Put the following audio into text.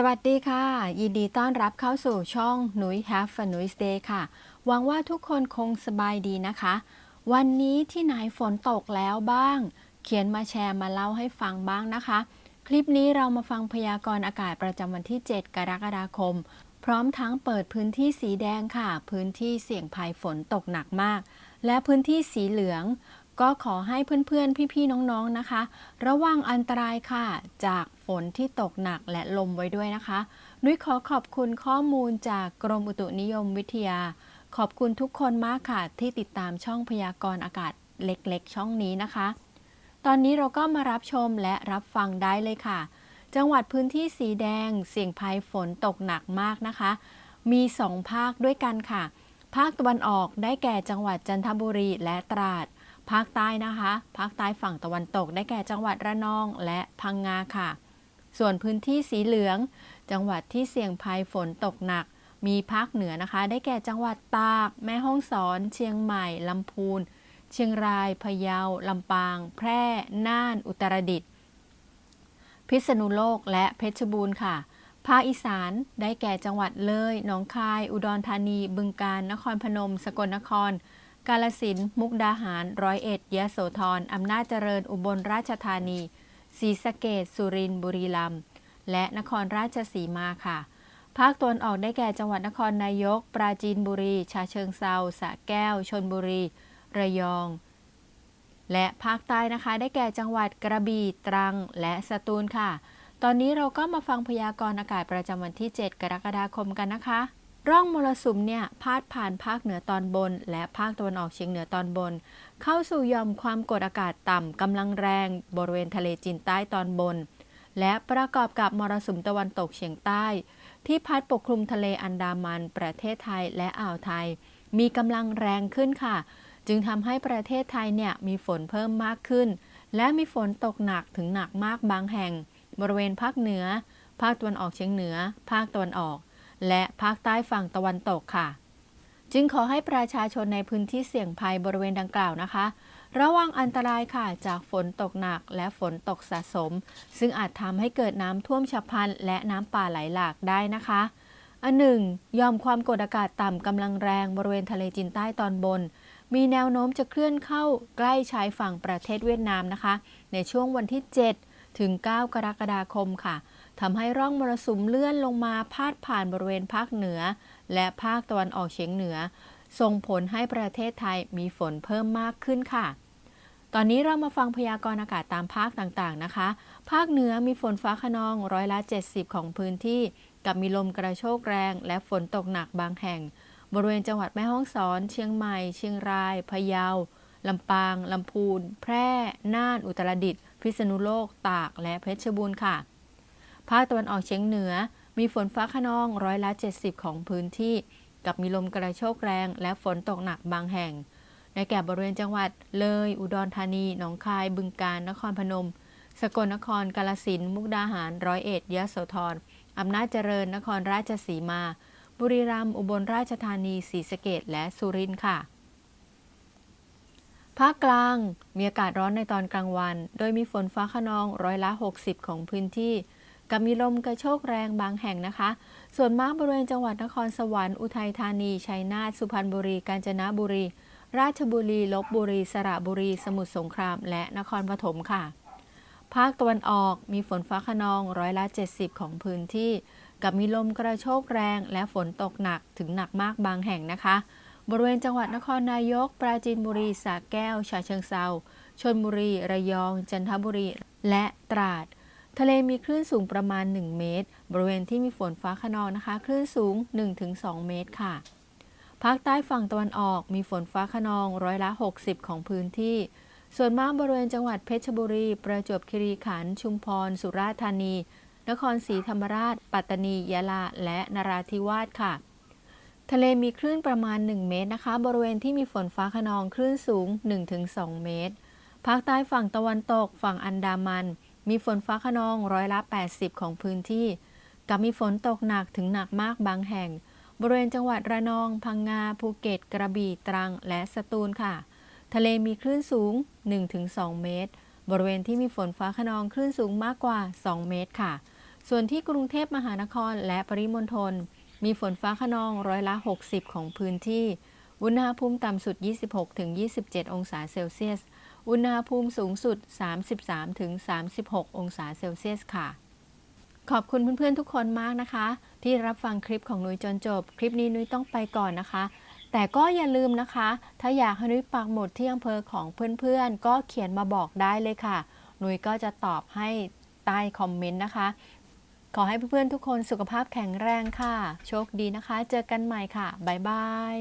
สวัสดีค่ะ ยินดีต้อนรับเข้าสู่ช่องหนุย Have a Nice Day ค่ะ หวังว่าทุกคนคงสบายดีนะคะ วันนี้ที่ไหนฝนตกแล้วบ้าง เขียนมาแชร์มาเล่าให้ฟังบ้างนะคะ คลิปนี้เรามาฟังพยากรณ์อากาศประจำวันที่ 7 กรกฎาคม พร้อมทั้งเปิดพื้นที่สีแดงค่ะ พื้นที่เสี่ยงภัยฝนตกหนักมาก และพื้นที่สีเหลือง ก็ขอให้เพื่อนๆ พี่ๆ น้องๆ นะคะ ระวังอันตรายค่ะ จากฝนที่ตกหนักและลมไว้ด้วยนะคะ นุ้ยขอขอบคุณข้อมูลจากกรมอุตุนิยมวิทยา ขอบคุณทุกคนมากค่ะ ที่ติดตามช่องพยากรณ์อากาศเล็กๆ ช่องนี้นะคะ ตอนนี้เราก็มารับชมและรับฟังได้เลยค่ะ จังหวัดพื้นที่สีแดง เสี่ยงภัยฝนตกหนักมากนะคะ มี2ภาคด้วยกันค่ะ ภาคตะวันออกได้แก่จังหวัดจันทบุรีและตราด ภาคใต้นะคะ ภาคใต้ฝั่งตะวันตกได้แก่จังหวัดระนองและพังงาค่ะ ส่วนพื้นที่สีเหลือง จังหวัดที่เสี่ยงภัยฝนตกหนัก มีภาคเหนือนะคะ ได้แก่จังหวัดตาก แม่ฮ่องสอน เชียงใหม่ ลำพูน เชียงราย พะเยา ลำปาง แพร่ น่าน อุตรดิตถ์ พิษณุโลก และเพชรบูรณ์ค่ะ ภาคอีสาน ได้แก่จังหวัดเลย หนองคาย อุดรธานี บึงกาฬ นครพนม สกลนคร กาลสินมุกดาหารร้อยเอ็ดยะโสธรอำนาจเจริญอุบลราชธานีศรีสะเกษสุรินทร์บุรีรัมย์และนครราชสีมาค่ะ ภาคตะวันออกได้แก่จังหวัดนครนายก ปราจีนบุรี ชาเชิงเซาสระแก้ว ชนบุรี ระยอง และภาคใต้นะคะ ได้แก่จังหวัดกระบี่ตรัง และสตูลค่ะ ตอนนี้เราก็มาฟังพยากรณ์อากาศประจำวันที่ 7 กรกฎาคมกันนะคะ ร่องมรสุมเนี่ยพาดผ่านภาคเหนือตอนบน และภาคตะวันออกเฉียงเหนือตอนบน เข้าสู่ยอมความกดอากาศต่ำกำลังแรง บริเวณทะเลจีนใต้ตอนบน และประกอบกับมรสุมตะวันตกเฉียงใต้ ที่พัดปกคลุมทะเลอันดามัน ประเทศไทยและอ่าวไทย มีกำลังแรงขึ้นค่ะ จึงทำให้ประเทศไทยเนี่ยมีฝนเพิ่มมากขึ้น และมีฝนตกหนักถึงหนักมากบางแห่ง บริเวณภาคเหนือ ภาคตะวันออกเฉียงเหนือ ภาคตะวันออก และภาคใต้ฝั่งตะวันตกค่ะ จึงขอให้ประชาชนในพื้นที่เสี่ยงภัยบริเวณดังกล่าวนะคะ ระวังอันตรายค่ะจากฝนตกหนักและฝนตกสะสม ซึ่งอาจทำให้เกิดน้ำท่วมฉับพลันและน้ำป่าไหลหลากได้นะคะอันหนึ่งยอมความกดอากาศต่ำกำลังแรงบริเวณทะเลจีนใต้ตอนบน มีแนวโน้มจะเคลื่อนเข้าใกล้ชายฝั่งประเทศเวียดนามนะคะ ในช่วงวันที่ 7 ถึง 9 กรกฎาคมค่ะ ทำให้ร่องมรสุมเลื่อนลงมาพาดผ่านบริเวณภาคเหนือ และภาคตะวันออกเฉียงเหนือ ส่งผลให้ประเทศไทยมีฝนเพิ่มมากขึ้นค่ะ ตอนนี้เรามาฟังพยากรณ์อากาศตามภาคต่างๆนะคะ ภาคเหนือมีฝนฟ้าขนองร้อยละ 70 ของพื้นที่ กับมีลมกระโชกแรง และฝนตกหนักบางแห่ง บริเวณจังหวัดแม่ฮ่องสอน เชียงใหม่ เชียงราย พะเยาลำปาง ลำพูน แพร่ น่าน อุตรดิตถ์ พิษณุโลก ตาก และเพชรบูรณ์ค่ะ ภาคตะวันออกเฉียงเหนือ มีฝนฟ้าขนองร้อยละ 70 ของพื้นที่ กับมีลมกระโชกแรง และฝนตกหนักบางแห่ง ในแก่บริเวณจังหวัด เลย อุดรธานี หนองคาย บึงกาฬนครพนม สกลนคร กาลสินมุกดาหาร ร้อยเอ็ดยะโสธรอำนาจเจริญ นครราชสีมา บุรีรัมย์ อุบลราชธานี ศรีสะเกษและสุรินทร์ค่ะภาคกลางมีอากาศร้อนในตอนกลางวัน โดยมีฝนฟ้าขนองร้อยละ 60 ของพื้นที่ กับมีลมกระโชกแรงบางแห่งนะคะ ส่วนมากบริเวณจังหวัดนครสวรรค์อุทัยธานีชัยนาทสุพรรณบุรี กาญจนบุรี ราชบุรีลบบุรี สระบุรี สมุทรสงคราม และนครปฐมค่ะ ภาคตะวันออกมีฝนฟ้าขนองร้อยละ 70 ของพื้นที่ กับมีลมกระโชกแรงและฝนตกหนักถึงหนักมากบางแห่งนะคะ บริเวณจังหวัดนครนายก ปราจีนบุรีสระแก้วฉะเชิงเซาชลบุรี ระยอง จันทบุรี และตราด ทะเลมีคลื่นสูงประมาณ 1 เมตร บริเวณที่มีฝนฟ้าขนองนะคะ คลื่นสูง 1-2 เมตรค่ะ ภาคใต้ฝั่งตะวันออกมีฝนฟ้าขนองร้อยละ 60 ของพื้นที่ ส่วนมากบริเวณจังหวัดเพชรบุรี ประจวบคีรีขันธ์ ชุมพร สุราษฎร์ธานี นครศรีธรรมราช ปัตตานี ยะลา และนราธิวาสค่ะ ทะเลมีคลื่นประมาณ 1 เมตรนะคะ บริเวณที่มีฝนฟ้าขนองคลื่นสูง 1-2 เมตร ภาคใต้ฝั่งตะวันตก ฝั่งอันดามัน มีฝนฟ้าขนองร้อยละ 80 ของพื้นที่ กับมีฝนตกหนักถึงหนักมากบางแห่ง บริเวณจังหวัดระนอง พังงา ภูเก็ต กระบี่ ตรัง และสตูลค่ะ ทะเลมีคลื่นสูง 1-2 เมตร บริเวณที่มีฝนฟ้าขนองคลื่นสูงมากกว่า 2 เมตรค่ะ ส่วนที่กรุงเทพมหานครและปริมณฑล มีฝนฟ้าขนองร้อยละ 60 ของพื้นที่ อุณหภูมิต่ำสุด 26-27 องศาเซลเซียส อุณหภูมิสูงสุด 33-36 องศาเซลเซียสค่ะ ขอบคุณเพื่อนๆทุกคนมากนะคะ ที่รับฟังคลิปของนุ้ยจนจบ คลิปนี้นุ้ยต้องไปก่อนนะคะ แต่ก็อย่าลืมนะคะ ถ้าอยากให้นุ้ยปักหมุดที่อำเภอของเพื่อนๆ ก็เขียนมาบอกได้เลยค่ะ นุ้ยก็จะตอบให้ใต้คอมเมนต์นะคะ ขอให้เพื่อนๆทุกคนสุขภาพแข็งแรงค่ะ โชคดีนะคะ เจอกันใหม่ค่ะ บ๊ายบาย